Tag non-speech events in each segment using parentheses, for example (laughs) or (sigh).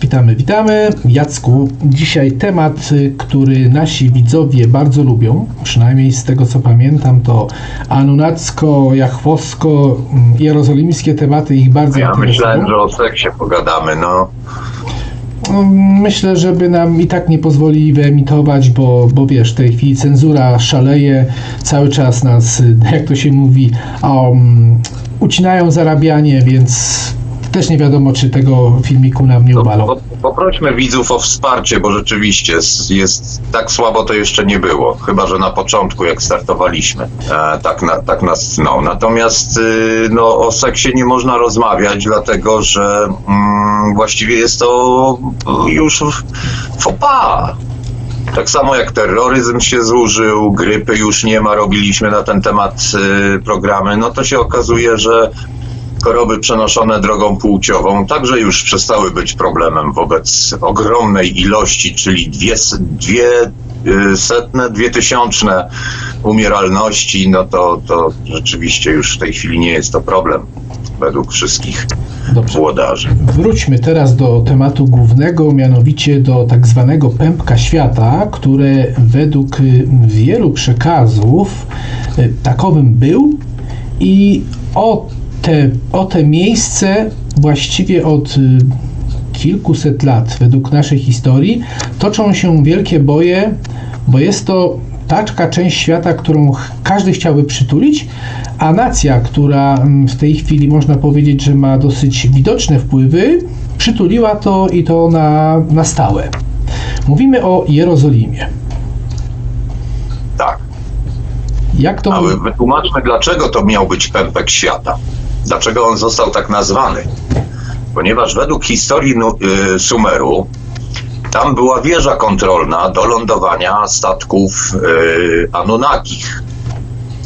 Witamy, witamy. Jacku, dzisiaj temat, y, który nasi widzowie bardzo lubią, przynajmniej z tego co pamiętam, to anunacko, jachwowsko, mm, jerozolimskie tematy ich bardzo Ja interesują. myślałem, że o seksie pogadamy, no. No, Myślę, żeby nam i tak nie pozwoli wyemitować, bo, bo wiesz, w tej chwili cenzura szaleje, cały czas nas, (laughs) jak to się mówi, um, ucinają zarabianie, więc też nie wiadomo, czy tego filmiku nam nie To ubalą. po, poprośmy widzów o wsparcie, bo rzeczywiście jest, jest tak słabo to jeszcze nie było. Chyba, że na początku, jak startowaliśmy, e, tak, na, tak nas tnął. Natomiast y, no, o seksie nie można rozmawiać, dlatego że mm, właściwie jest to już pas. Tak samo jak terroryzm się zużył, grypy już nie ma, robiliśmy na ten temat y, programy, no to się okazuje, że choroby przenoszone drogą płciową także już przestały być problemem wobec ogromnej ilości, czyli dwie, dwie y, setne, dwie tysiączne umieralności, no to, to rzeczywiście już w tej chwili nie jest to problem według wszystkich Dobrze. włodarzy. Wróćmy teraz do tematu głównego, mianowicie do tak zwanego pępka świata, które według wielu przekazów y, takowym był i o te, o te miejsce właściwie od y, kilkuset lat według naszej historii toczą się wielkie boje, bo jest to taka część świata, którą każdy chciałby przytulić, a nacja, która mm, w tej chwili można powiedzieć, że ma dosyć widoczne wpływy, przytuliła to i to na, na stałe. Mówimy o Jerozolimie. Tak. Jak to... Ale wytłumaczmy, dlaczego to miał być pępek świata. Dlaczego on został tak nazwany? Ponieważ według historii y, Sumeru tam była wieża kontrolna do lądowania statków y, Anunnakich.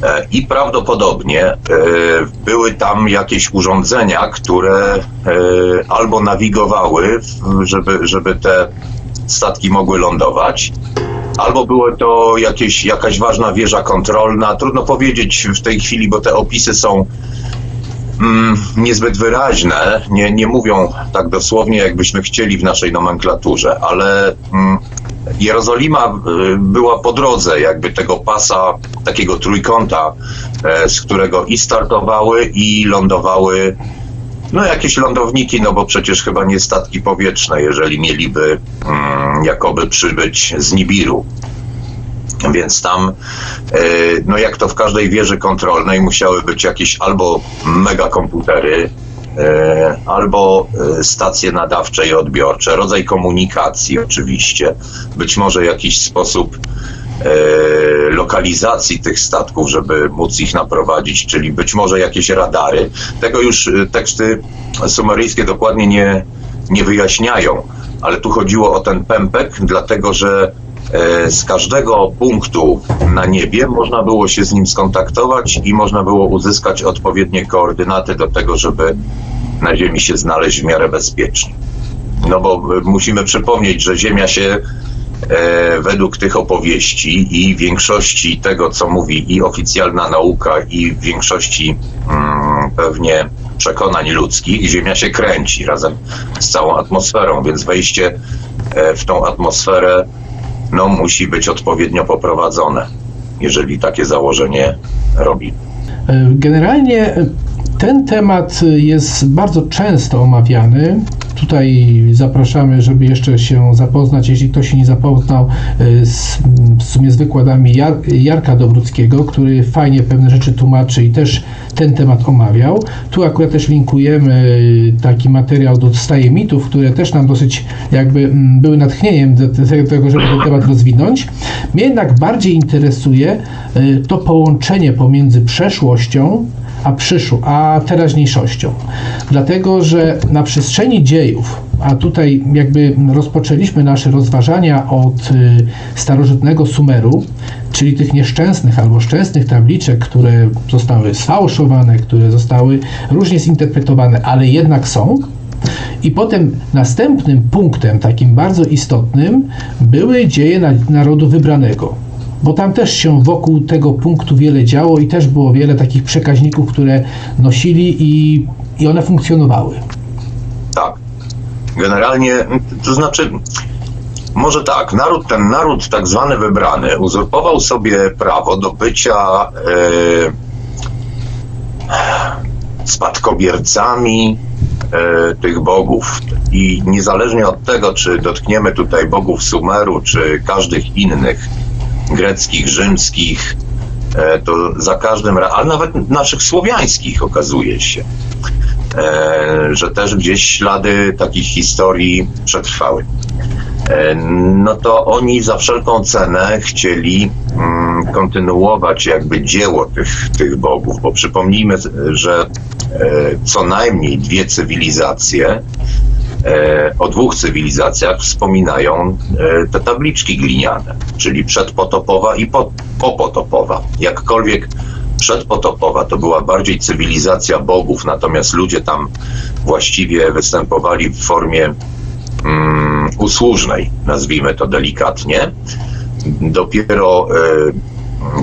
E, I prawdopodobnie e, były tam jakieś urządzenia, które e, albo nawigowały, żeby, żeby te statki mogły lądować, albo było to jakieś, jakaś ważna wieża kontrolna. Trudno powiedzieć w tej chwili, bo te opisy są mm, niezbyt wyraźne, nie, nie mówią tak dosłownie, jakbyśmy chcieli w naszej nomenklaturze, ale mm, Jerozolima y, była po drodze jakby tego pasa, takiego trójkąta, e, z którego i startowały, i lądowały no jakieś lądowniki, no bo przecież chyba nie statki powietrzne, jeżeli mieliby mm, jakoby przybyć z Nibiru. Więc tam, e, no jak to w każdej wieży kontrolnej, musiały być jakieś albo megakomputery, e, albo e, stacje nadawcze i odbiorcze, rodzaj komunikacji oczywiście, być może jakiś sposób e, lokalizacji tych statków, żeby móc ich naprowadzić, czyli być może jakieś radary. Tego już e, teksty sumeryjskie dokładnie nie, nie wyjaśniają, ale tu chodziło o ten pępek, dlatego że e, z każdego punktu na niebie można było się z nim skontaktować i można było uzyskać odpowiednie koordynaty do tego, żeby na Ziemi się znaleźć w miarę bezpiecznie. No bo e, musimy przypomnieć, że Ziemia się e, według tych opowieści i większości tego, co mówi i oficjalna nauka, i większości mm, pewnie przekonań ludzkich, Ziemia się kręci razem z całą atmosferą, więc wejście e, w tą atmosferę no, musi być odpowiednio poprowadzone, jeżeli takie założenie robi. Generalnie ten temat jest bardzo często omawiany. Tutaj zapraszamy, żeby jeszcze się zapoznać, jeśli ktoś się nie zapoznał, e, z, w sumie z wykładami Jar, Jarka Dobruckiego, który fajnie pewne rzeczy tłumaczy i też ten temat omawiał. Tu akurat też linkujemy e, taki materiał do Staje Mitów, które też nam dosyć jakby mm, były natchnieniem do tego, żeby ten temat rozwinąć. Mnie jednak bardziej interesuje e, to połączenie pomiędzy przeszłością a przyszłą, a teraźniejszością. Dlatego, że na przestrzeni dziejów, a tutaj jakby rozpoczęliśmy nasze rozważania od y, starożytnego Sumeru, czyli tych nieszczęsnych albo szczęsnych tabliczek, które zostały sfałszowane, które zostały różnie zinterpretowane, ale jednak są, I potem następnym punktem, takim bardzo istotnym, były dzieje na- narodu wybranego. Bo tam też się wokół tego punktu wiele działo i też było wiele takich przekaźników, które nosili i, i one funkcjonowały. Tak. Generalnie, to znaczy, może tak, naród, ten naród tak zwany wybrany uzurpował sobie prawo do bycia e, spadkobiercami e, tych bogów. I niezależnie od tego, czy dotkniemy tutaj bogów Sumeru, czy każdych innych greckich, rzymskich, e, to za każdym razem, ale nawet naszych słowiańskich okazuje się, e, że też gdzieś ślady takich historii przetrwały. E, No to oni za wszelką cenę chcieli mm, kontynuować jakby dzieło tych, tych bogów, bo przypomnijmy, że co najmniej dwie cywilizacje, o dwóch cywilizacjach wspominają e, te tabliczki gliniane, czyli przedpotopowa i po, popotopowa. Jakkolwiek przedpotopowa to była bardziej cywilizacja bogów, natomiast ludzie tam właściwie występowali w formie mm, usłużnej, nazwijmy to delikatnie. Dopiero e,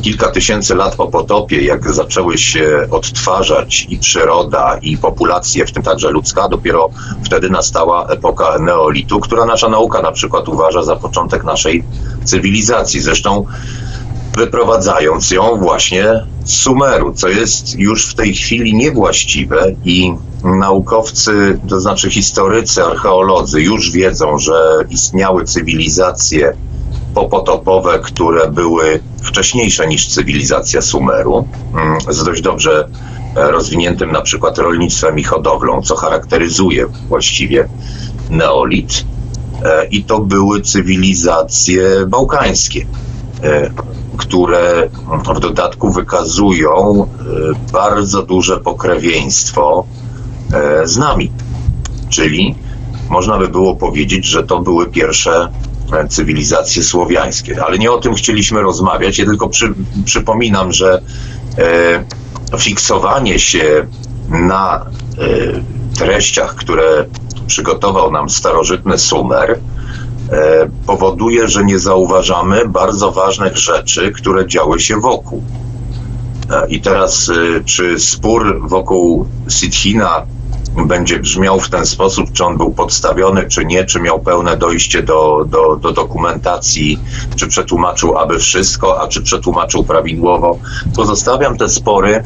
kilka tysięcy lat po potopie, jak zaczęły się odtwarzać i przyroda, i populacje, w tym także ludzka, dopiero wtedy nastała epoka neolitu, która nasza nauka na przykład uważa za początek naszej cywilizacji. Zresztą wyprowadzając ją właśnie z Sumeru, co jest już w tej chwili niewłaściwe i naukowcy, to znaczy historycy, archeolodzy już wiedzą, że istniały cywilizacje popotopowe, które były wcześniejsze niż cywilizacja Sumeru, mm, z dość dobrze e, rozwiniętym na przykład rolnictwem i hodowlą, co charakteryzuje właściwie neolit. E, I to były cywilizacje bałkańskie e, które w dodatku wykazują bardzo duże pokrewieństwo z nami. Czyli można by było powiedzieć, że to były pierwsze cywilizacje słowiańskie. Ale nie o tym chcieliśmy rozmawiać. Ja tylko przy, przypominam, że e, fiksowanie się na e, treściach, które przygotował nam starożytny Sumer, e, powoduje, że nie zauważamy bardzo ważnych rzeczy, które działy się wokół. E, I teraz, e, czy spór wokół Sitchina będzie brzmiał w ten sposób, czy on był podstawiony, czy nie, czy miał pełne dojście do, do, do dokumentacji, czy przetłumaczył aby wszystko, a czy przetłumaczył prawidłowo. Pozostawiam te spory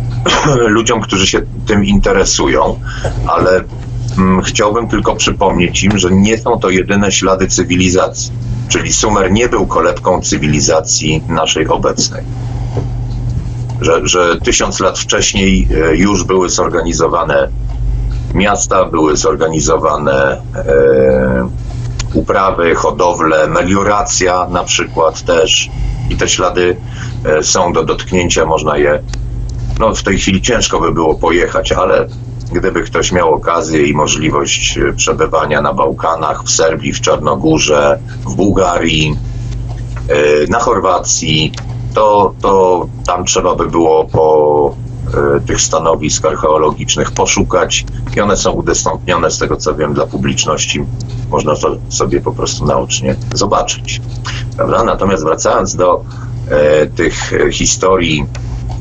(clears throat) ludziom, którzy się tym interesują, ale mm, chciałbym tylko przypomnieć im, że nie są to jedyne ślady cywilizacji. Czyli Sumer nie był kolebką cywilizacji naszej obecnej. Że, że tysiąc lat wcześniej e, już były zorganizowane miasta, były zorganizowane e, uprawy, hodowle, melioracja na przykład też. I te ślady e, są do dotknięcia, można je no w tej chwili ciężko by było pojechać, ale gdyby ktoś miał okazję i możliwość e, przebywania na Bałkanach, w Serbii, w Czarnogórze, w Bułgarii, e, na Chorwacji, to, to tam trzeba by było po tych stanowisk archeologicznych poszukać i one są udostępnione, z tego co wiem, dla publiczności. Można to sobie po prostu naocznie zobaczyć. Prawda? Natomiast wracając do e, tych e, historii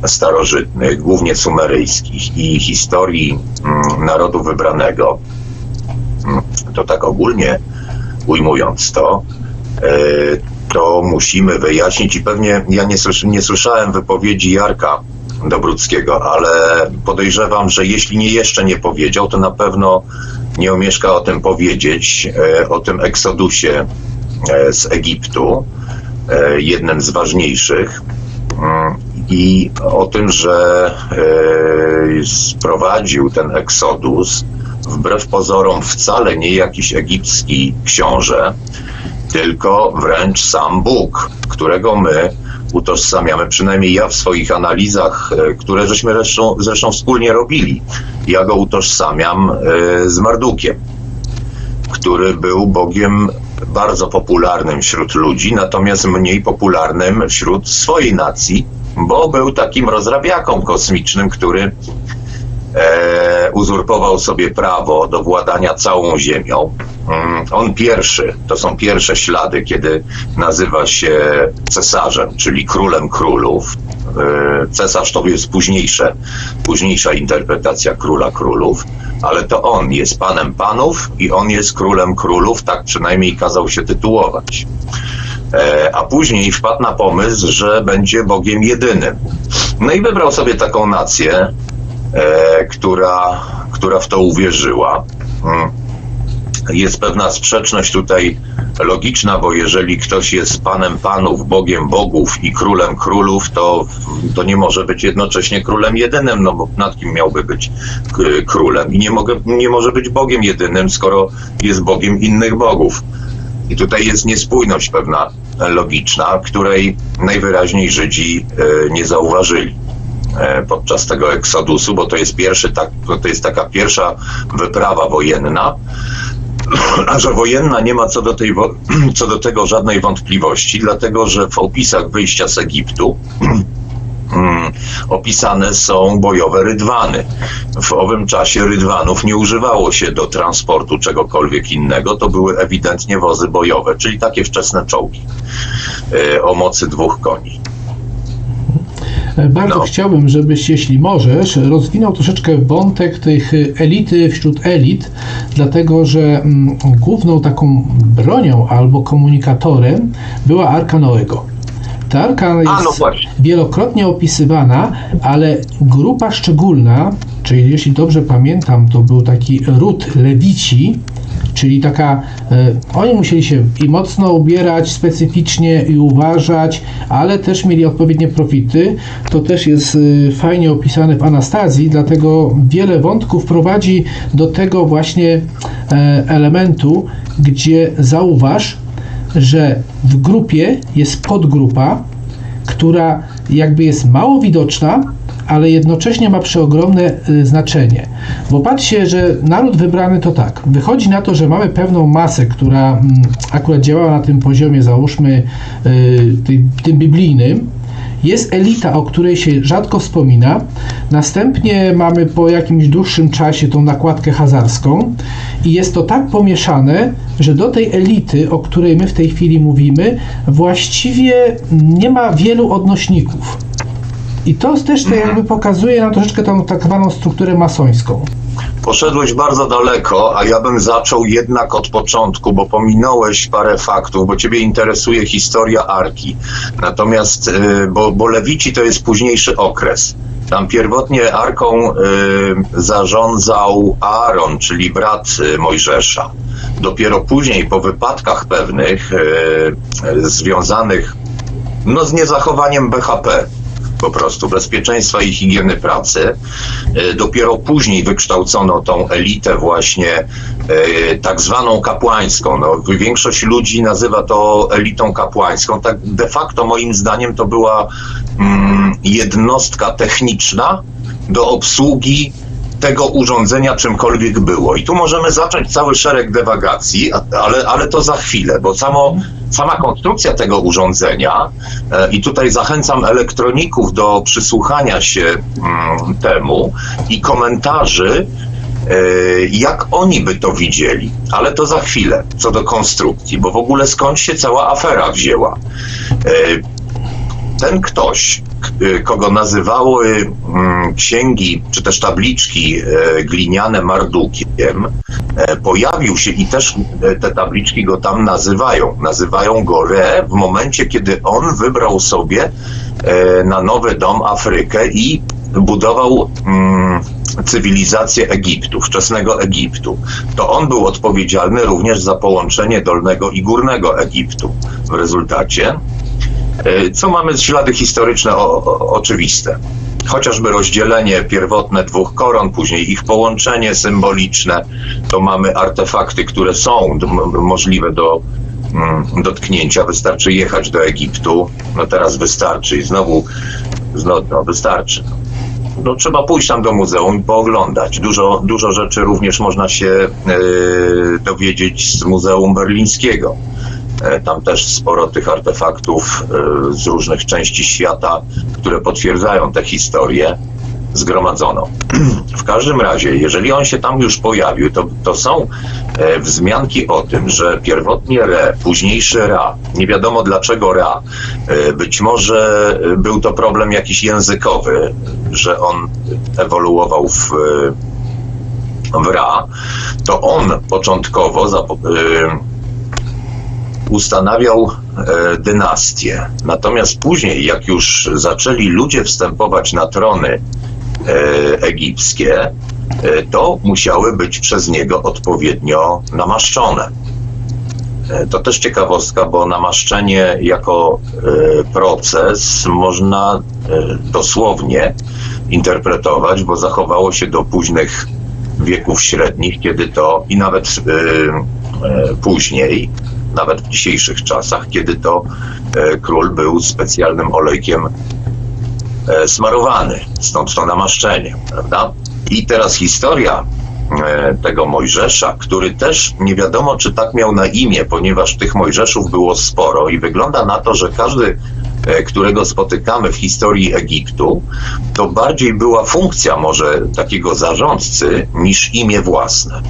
starożytnych, głównie sumeryjskich i historii mm, narodu wybranego, mm, to tak ogólnie ujmując to, e, to musimy wyjaśnić i pewnie ja nie słyszałem wypowiedzi Jarka Dobruckiego, ale podejrzewam, że jeśli nie jeszcze nie powiedział, to na pewno nie omieszka o tym powiedzieć, e, o tym eksodusie e, z Egiptu, e, jednym z ważniejszych. Mm, i o tym, że sprowadził ten eksodus wbrew pozorom wcale nie jakiś egipski książę, tylko wręcz sam Bóg, którego my utożsamiamy, przynajmniej ja w swoich analizach, e, które żeśmy zresztą, zresztą wspólnie robili, ja go utożsamiam e, z Mardukiem, który był Bogiem bardzo popularnym wśród ludzi, natomiast mniej popularnym wśród swojej nacji, bo był takim rozrabiaką kosmicznym, który e, uzurpował sobie prawo do władania całą ziemią. Mm, On pierwszy, to są pierwsze ślady, kiedy nazywa się cesarzem, czyli królem królów. E, Cesarz to jest późniejsze, późniejsza interpretacja króla królów, ale to on jest panem panów i on jest królem królów, tak przynajmniej kazał się tytułować. E, a później wpadł na pomysł, że będzie Bogiem jedynym. No i wybrał sobie taką nację, e, która, która w to uwierzyła. Jest pewna sprzeczność tutaj logiczna, bo jeżeli ktoś jest panem panów, bogiem bogów i królem królów, to, to nie może być jednocześnie królem jedynym, no bo nad kim miałby być królem? I nie, mogę, nie może być bogiem jedynym, skoro jest bogiem innych bogów. I tutaj jest niespójność pewna e, logiczna, której najwyraźniej Żydzi e, nie zauważyli e, podczas tego eksodusu, bo to jest pierwszy, tak, to jest taka pierwsza wyprawa wojenna. A że wojenna nie ma co do, tej, (clears throat) co do tego żadnej wątpliwości, dlatego że w opisach wyjścia z Egiptu (clears throat) mm, opisane są bojowe rydwany. W owym czasie rydwanów nie używało się do transportu czegokolwiek innego, to były ewidentnie wozy bojowe, czyli takie wczesne czołgi e, o mocy dwóch koni. Bardzo No. chciałbym, żebyś, jeśli możesz, rozwinął troszeczkę wątek tych elity wśród elit, dlatego że mm, główną taką bronią albo komunikatorem była Arka Noego. Ta arka jest A, no wielokrotnie opisywana, ale grupa szczególna, czyli jeśli dobrze pamiętam, to był taki ród lewici, czyli taka, e, oni musieli się i mocno ubierać specyficznie i uważać, ale też mieli odpowiednie profity. To też jest e, fajnie opisane w Anastazji, dlatego wiele wątków prowadzi do tego właśnie e, elementu, gdzie zauważ, że w grupie jest podgrupa, która jakby jest mało widoczna, ale jednocześnie ma przeogromne y, znaczenie. Bo patrzcie, że naród wybrany to tak. Wychodzi na to, że mamy pewną masę, która mm, akurat działała na tym poziomie, załóżmy, y, tym biblijnym. Jest elita, o której się rzadko wspomina. Następnie mamy po jakimś dłuższym czasie tą nakładkę hazarską i jest to tak pomieszane, że do tej elity, o której my w tej chwili mówimy, właściwie nie ma wielu odnośników. I to też to jakby pokazuje nam troszeczkę tą tak zwaną strukturę masońską. Poszedłeś bardzo daleko, a ja bym zaczął jednak od początku, bo pominąłeś parę faktów, bo Ciebie interesuje historia Arki. Natomiast, y, bo, bo Lewici to jest późniejszy okres. Tam pierwotnie Arką y, zarządzał Aaron, czyli brat y, Mojżesza. Dopiero później, po wypadkach pewnych związanych no, z niezachowaniem BHP, po prostu bezpieczeństwa i higieny pracy. E, Dopiero później wykształcono tą elitę właśnie e, tak zwaną kapłańską. No, większość ludzi nazywa to elitą kapłańską. Tak de facto moim zdaniem to była mm, jednostka techniczna do obsługi tego urządzenia czymkolwiek było. I tu możemy zacząć cały szereg dewagacji, ale, ale to za chwilę, bo samo, sama konstrukcja tego urządzenia, e, i tutaj zachęcam elektroników do przysłuchania się mm, temu i komentarzy, e, jak oni by to widzieli. Ale to za chwilę, co do konstrukcji, bo w ogóle skąd się cała afera wzięła. E, ten ktoś, kogo nazywały mm, księgi czy też tabliczki e, gliniane Mardukiem, e, pojawił się i też e, te tabliczki go tam nazywają. Nazywają go Re w momencie, kiedy on wybrał sobie e, na nowy dom Afrykę i budował mm, cywilizację Egiptu, wczesnego Egiptu. To on był odpowiedzialny również za połączenie dolnego i górnego Egiptu w rezultacie. E, Co mamy z ślady historyczne o, o, oczywiste? Chociażby rozdzielenie pierwotne dwóch koron, później ich połączenie symboliczne, to mamy artefakty, które są możliwe do mm, dotknięcia. Wystarczy jechać do Egiptu. No teraz wystarczy i znowu, znowu no, wystarczy. No, trzeba pójść tam do muzeum i pooglądać. Dużo, dużo rzeczy również można się e, dowiedzieć z Muzeum Berlińskiego. E, Tam też sporo tych artefaktów e, z różnych części świata, które potwierdzają tę historię. zgromadzono. W każdym razie, jeżeli on się tam już pojawił, to, to są e, wzmianki o tym, że pierwotnie Re, późniejszy Ra, nie wiadomo dlaczego Ra, być może był to problem jakiś językowy, że on ewoluował w, w Ra, to on początkowo ustanawiał e, dynastię. Natomiast później, jak już zaczęli ludzie wstępować na trony e, egipskie, e, to musiały być przez niego odpowiednio namaszczone. To też ciekawostka, bo namaszczenie jako proces można dosłownie interpretować, bo zachowało się do późnych wieków średnich, kiedy to i nawet później, nawet w dzisiejszych czasach, kiedy to e, król był specjalnym olejkiem e, smarowany, stąd to namaszczenie, prawda? I teraz historia e, tego Mojżesza, który też nie wiadomo, czy tak miał na imię, ponieważ tych Mojżeszów było sporo i wygląda na to, że każdy, którego spotykamy w historii Egiptu, to bardziej była funkcja może takiego zarządcy niż imię własne.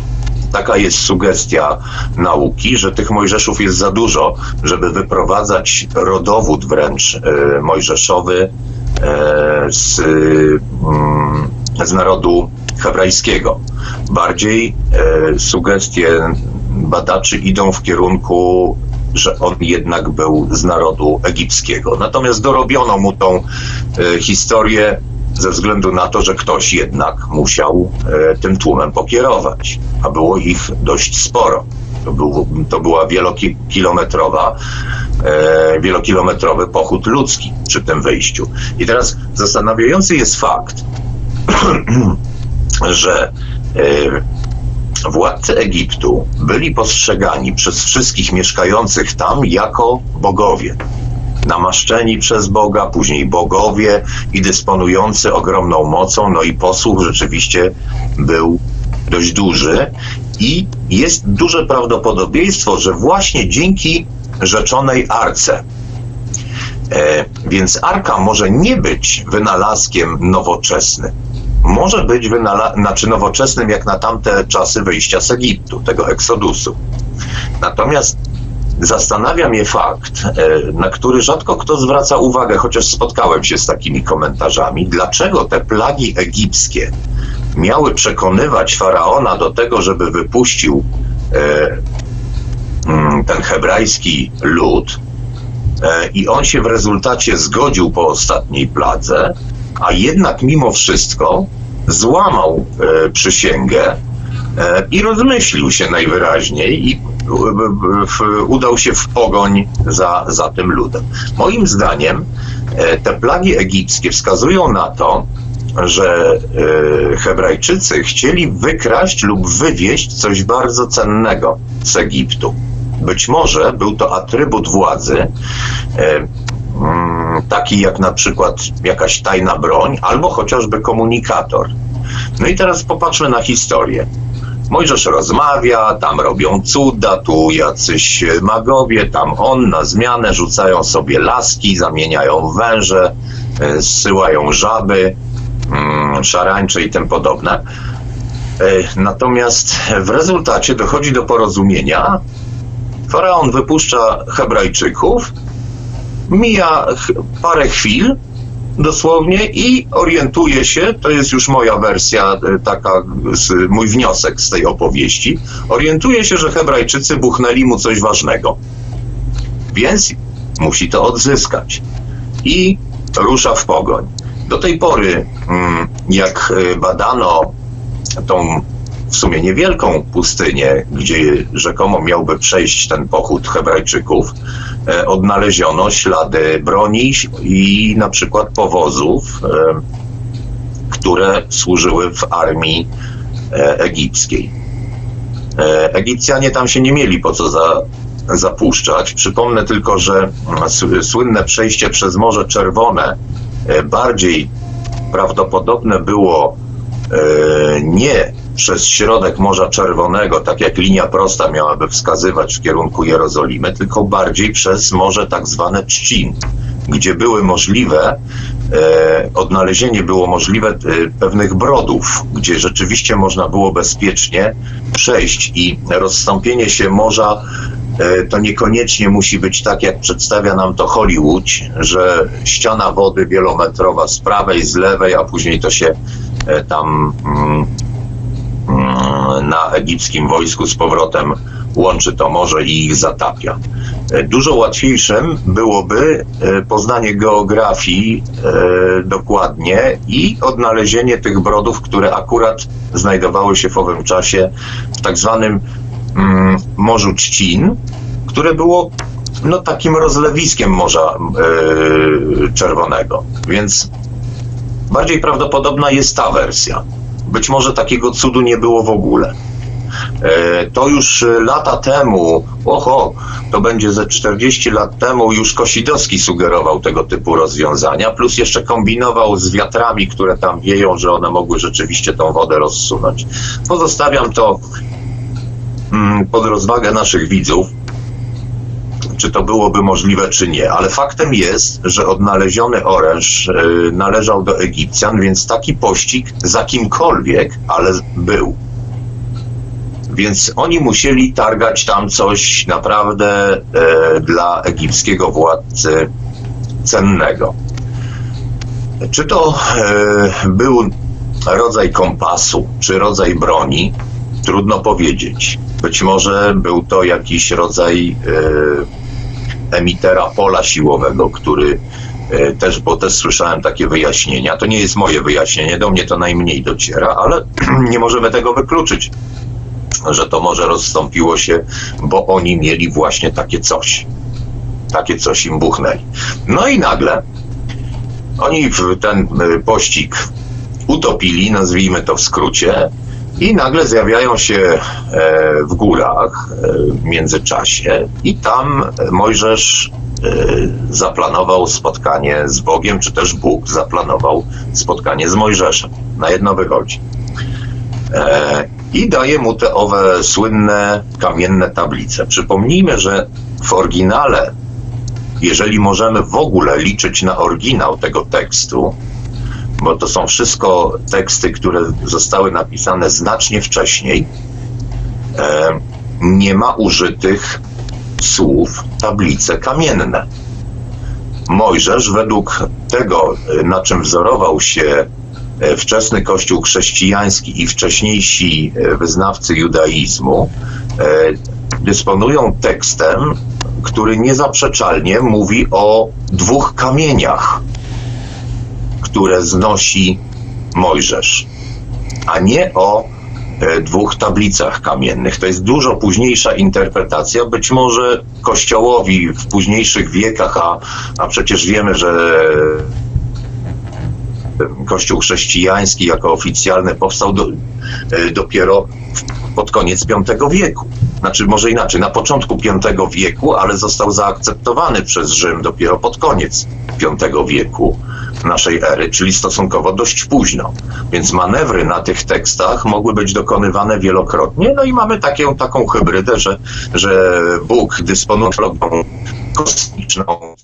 Taka jest sugestia nauki, że tych Mojżeszów jest za dużo, żeby wyprowadzać rodowód wręcz e, mojżeszowy e, z, mm, z narodu hebrajskiego. Bardziej e, sugestie badaczy idą w kierunku, że on jednak był z narodu egipskiego. Natomiast dorobiono mu tą e, historię ze względu na to, że ktoś jednak musiał e, tym tłumem pokierować, a było ich dość sporo. To, był, to była wielokilometrowa, e, wielokilometrowy pochód ludzki przy tym wyjściu. I teraz zastanawiający jest fakt, (clears throat) że e, władcy Egiptu byli postrzegani przez wszystkich mieszkających tam jako bogowie. Namaszczeni przez Boga, później bogowie i dysponujący ogromną mocą, no i posłuch rzeczywiście był dość duży i jest duże prawdopodobieństwo, że właśnie dzięki rzeczonej arce, E, więc arka może nie być wynalazkiem nowoczesnym. Może być wynala- znaczy nowoczesnym jak na tamte czasy wyjścia z Egiptu, tego eksodusu. Natomiast zastanawia mnie fakt, e, na który rzadko kto zwraca uwagę, chociaż spotkałem się z takimi komentarzami, dlaczego te plagi egipskie miały przekonywać faraona do tego, żeby wypuścił e, mm, ten hebrajski lud, E, i on się w rezultacie zgodził po ostatniej pladze, a jednak mimo wszystko złamał przysięgę i rozmyślił się najwyraźniej i e, udał się w pogoń za, za tym ludem. Moim zdaniem e, te plagi egipskie wskazują na to, że e, Hebrajczycy chcieli wykraść lub wywieźć coś bardzo cennego z Egiptu. Być może był to atrybut władzy, e, mm, taki jak na przykład jakaś tajna broń, albo chociażby komunikator. No i teraz popatrzmy na historię. Mojżesz rozmawia, tam robią cuda, tu jacyś magowie, tam on na zmianę rzucają sobie laski, zamieniają węże, e, zsyłają żaby, mm, szarańcze i tym podobne. E, Natomiast w rezultacie dochodzi do porozumienia, Faraon wypuszcza Hebrajczyków, mija parę chwil dosłownie i orientuje się, to jest już moja wersja, e, taka, mój wniosek z tej opowieści, orientuje się, że Hebrajczycy buchnęli mu coś ważnego. Więc musi to odzyskać. I rusza w pogoń. Do tej pory, mm, jak e, badano tą w sumie niewielką pustynię, gdzie rzekomo miałby przejść ten pochód Hebrajczyków, e, odnaleziono ślady broni i na przykład powozów, e, które służyły w armii e, egipskiej. Egipcjanie tam się nie mieli po co za, zapuszczać. Przypomnę tylko, że mm, słynne przejście przez Morze Czerwone bardziej prawdopodobne było nie przez środek Morza Czerwonego, tak jak linia prosta miałaby wskazywać w kierunku Jerozolimy, tylko bardziej przez morze tak zwane Trzcin, gdzie były możliwe e, odnalezienie było możliwe e, pewnych brodów, gdzie rzeczywiście można było bezpiecznie przejść i rozstąpienie się morza e, to niekoniecznie musi być tak, jak przedstawia nam to Hollywood, że ściana wody wielometrowa z prawej, z lewej, a później to się e, tam mm, na egipskim wojsku z powrotem łączy to morze i ich zatapia. E, Dużo łatwiejszym byłoby e, poznanie geografii e, dokładnie i odnalezienie tych brodów, które akurat znajdowały się w owym czasie w tak zwanym mm, Morzu Trzcin, które było no, takim rozlewiskiem Morza Czerwonego. Więc bardziej prawdopodobna jest ta wersja. Być może takiego cudu nie było w ogóle. E, To już e, lata temu, oho, to będzie ze 40 lat temu, już Kosidowski sugerował tego typu rozwiązania, plus jeszcze kombinował z wiatrami, które tam wieją, że one mogły rzeczywiście tą wodę rozsunąć. Pozostawiam to mm, pod rozwagę naszych widzów, czy to byłoby możliwe, czy nie. Ale faktem jest, że odnaleziony oręż y, należał do Egipcjan, więc taki pościg za kimkolwiek, ale był. Więc oni musieli targać tam coś naprawdę e, dla egipskiego władcy cennego. Czy to e, był rodzaj kompasu, czy rodzaj broni? Trudno powiedzieć. Być może był to jakiś rodzaj e, emitera pola siłowego, który e, też, bo też słyszałem takie wyjaśnienia. To nie jest moje wyjaśnienie, do mnie to najmniej dociera, ale (clears throat) nie możemy tego wykluczyć że to może rozstąpiło się, bo oni mieli właśnie takie coś. Takie coś im buchnęli. No i nagle oni ten y, pościg utopili, nazwijmy to w skrócie, i nagle zjawiają się e, w górach e, w międzyczasie i tam Mojżesz e, zaplanował spotkanie z Bogiem, czy też Bóg zaplanował spotkanie z Mojżeszem. Na jedno wychodzi. I daje mu te owe słynne kamienne tablice. Przypomnijmy, że w oryginale, jeżeli możemy w ogóle liczyć na oryginał tego tekstu, bo to są wszystko teksty, które zostały napisane znacznie wcześniej, e, nie ma użytych słów tablice kamienne. Mojżesz, według tego, na czym wzorował się e, wczesny kościół chrześcijański i wcześniejsi e, wyznawcy judaizmu, e, dysponują tekstem, który niezaprzeczalnie mówi o dwóch kamieniach, które znosi Mojżesz, a nie o e, dwóch tablicach kamiennych. To jest dużo późniejsza interpretacja. Być może Kościołowi w późniejszych wiekach, a, a przecież wiemy, że Kościół chrześcijański jako oficjalny powstał do, e, dopiero w- pod koniec V wieku. Znaczy, może inaczej, na początku V wieku, ale został zaakceptowany przez Rzym dopiero pod koniec V wieku naszej ery, czyli stosunkowo dość późno. Więc manewry na tych tekstach mogły być dokonywane wielokrotnie. No i mamy takie, taką hybrydę, że, że Bóg dysponuje kosmiczną,